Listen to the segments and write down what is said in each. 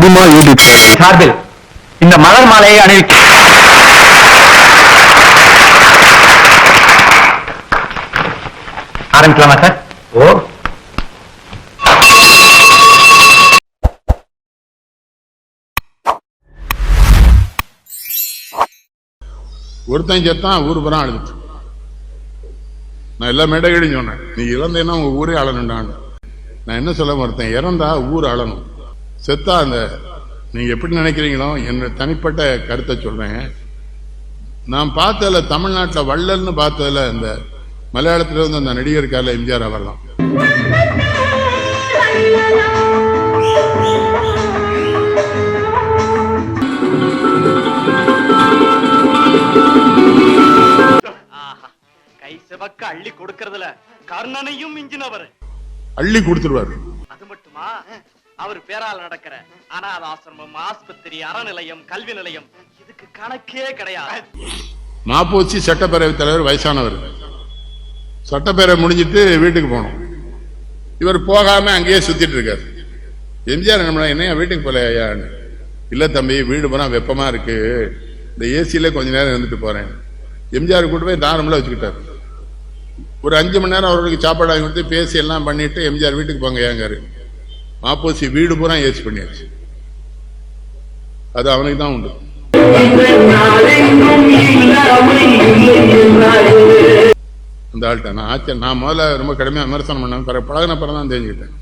அதிகமா ஈடுபட்டு சார்பில் இந்த மலர் மாலையை அணிவிக்க ஆரம்பிக்கலாமா சார்? ஓ. ஒருத்தன் செத்தான் ஊர் புறம் அழுதுட்டு. நான் எல்லா மேடைகளையும் சொன்னேன். நீ இறந்தேன்னா உங்க ஊரே அழணுண்டான்னு நான் என்ன சொல்ல ஒருத்தன் இறந்தா ஊர் அழணும். செத்தா அந்த நீங்க எப்படி நினைக்கிறீங்களோ? என்னோட தனிப்பட்ட கருத்தை சொல்றேன். நான் பார்த்ததுல தமிழ்நாட்டில் வள்ளல்னு பார்த்ததுல இந்த மலையாளத்தில் வந்து அந்த நடிகர் இருக்கார்ல எம்ஜிஆர் அவர் தான் கை சிவக்க அள்ளி கொடுக்கறதுல கர்ணனையும் மிஞ்சினவர். அள்ளி கொடுத்துருவாரு. அது மட்டுமா? அவர் பேரால் நடக்கிற அனாத ஆசிரமம் ஆஸ்பத்திரி அறநிலையம் கல்வி நிலையம் இதுக்கு கணக்கே கிடையாது. மாப்போச்சி சட்டப்பேரவைத் தலைவர் வயசானவர். சட்டப்பேரவை முடிஞ்சிட்டு வீட்டுக்கு போனோம். இவர் போகாம அங்கேயே சுத்திட்டு இருக்காரு. எம்ஜிஆர் என்னையா வீட்டுக்கு போல ஐயான்னு இல்ல தம்பி வீடு போனா வெப்பமா இருக்கு. இந்த ஏசியில கொஞ்ச நேரம் இருந்துட்டு போறேன். எம்ஜிஆர் கூட்டு போய் தாரம்ல வச்சுக்கிட்டாரு. ஒரு அஞ்சு மணி நேரம் அவர்களுக்கு சாப்பாடு வாங்கி கொடுத்து பேசி எல்லாம் பண்ணிட்டு எம்ஜிஆர் வீட்டுக்கு போங்க ஏங்காரு மாப்போசி வீடு பூரா ஏசி பண்ணியாச்சு. அது அவனுக்கு தான் உண்டு. அந்த ஆள்கிட்ட நான் ஆச்சரிய நான் முதல்ல ரொம்ப கடுமையாக விமர்சனம் பண்ணேன். பிறகு பழகின பிறகு தான் தெரிஞ்சுக்கிட்டேன்.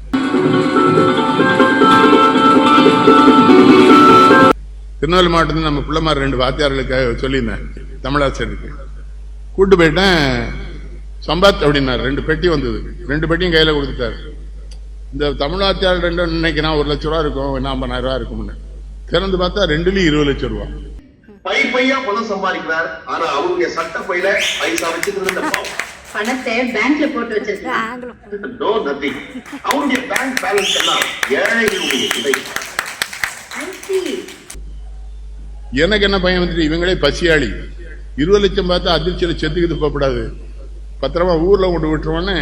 திருநெல்வேலி மாவட்டத்தில் நம்ம பிள்ளைமார் ரெண்டு வாத்தியார்களுக்காக சொல்லியிருந்தேன் தமிழாசிரியருக்கு. கூட்டு போயிட்டேன். சம்பாத் அப்படின்னாரு. ரெண்டு பெட்டி வந்தது. ரெண்டு பெட்டியும் கையில் கொடுத்துட்டாரு. இந்த தமிழ் வாத்தியார் ரெண்டு நினைக்கிறேன் ஒரு லட்ச ரூபா இருக்கும் என்ன ஐம்பதாயிரம் ரூபா இருக்கும்னு. திறந்து பார்த்தா ரெண்டுலயும் இருபது லட்சம் ரூபா. பை பையா பணம் சம்பாதிக்கிறார். ஆனா அவருடைய சட்ட பையில பைசா வச்சுக்கிறது பணத்தை பேங்க்ல போட்டு வச்சிருக்கேன் நோ நத்திங் அவருடைய பேங்க் பேலன்ஸ் எல்லாம் ஏழைகளுடைய விதை. எனக்கு என்ன பையன் வந்துட்டு இவங்களே பசியாளி. இருபது லட்சம் பார்த்தா அதிர்ச்சியில செத்துக்கிட்டு போகக்கூடாது. பத்திரமா ஊர்ல கொண்டு விட்டுருவோன்னு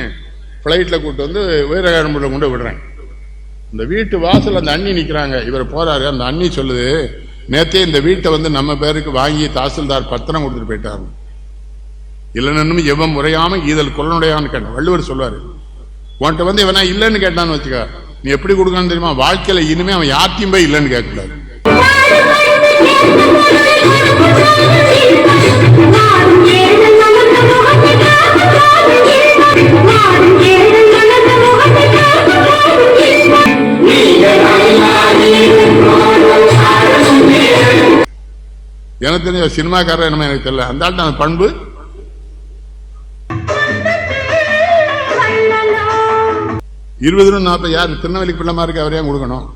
ஃப்ளைட்டில் கூட்டு வந்து வீரகாரம்பூரில் கொண்டு விடுறேன். இந்த வீட்டு வாசல் அந்த அண்ணி நிக்கிறாங்க. இவர் போறாரு. அந்த அண்ணி சொல்லுது நேத்தே இந்த வீட்டை வந்து நம்ம பேருக்கு வாங்கி தாசில்தார் பத்திரம் கொடுத்துட்டு போயிட்டாரு. இல்லைன்னு எவன் முறையாம ஈதல் கொல்லனுடையான்னு கேட்டேன். வள்ளுவர் சொல்லுவாரு உன்கிட்ட வந்து இவனா இல்லைன்னு கேட்டான்னு வச்சுக்க. நீ எப்படி கொடுக்கணும்னு தெரியுமா? வாழ்க்கையில இனிமே அவன் யார்த்தையும் போய் இல்லைன்னு கேட்கக்கூடாது. எனக்கு தெரிஞ்ச சினிமாக்காரர் என்னமோ எனக்கு தெரியல. அந்த ஆள்கிட்ட அந்த பண்பு. இருபது நாற்பது யார் திருநெல்வேலி பிள்ளைமா இருக்கு அவரையா கொடுக்கணும்.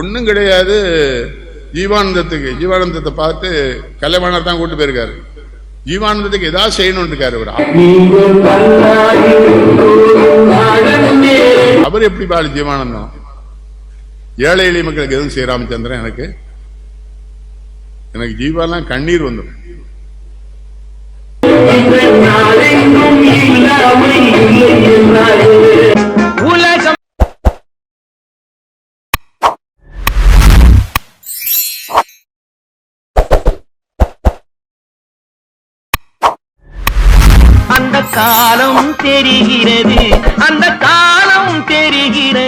ஒண்ணும் கிடையாது. ஜீவானந்தத்துக்கு ஜீவானந்தத்தை பார்த்து கலைவாணர் தான் கூட்டு போயிருக்காரு. ஜீவானந்தத்துக்கு ஏதாவது செய்யணும்னு இருக்காரு இவர். அவர் எப்படி பாலி ஜீவானந்தம் ஏழை எளிய மக்களுக்கு எதுவும் ஸ்ரீராமச்சந்திரன் ராமச்சந்திரன் எனக்கு. எனக்கு ஜீவாலாம் கண்ணீர் வந்துடும் காலம் தெரிகிறது. அந்த காலம் தெரிகிறது.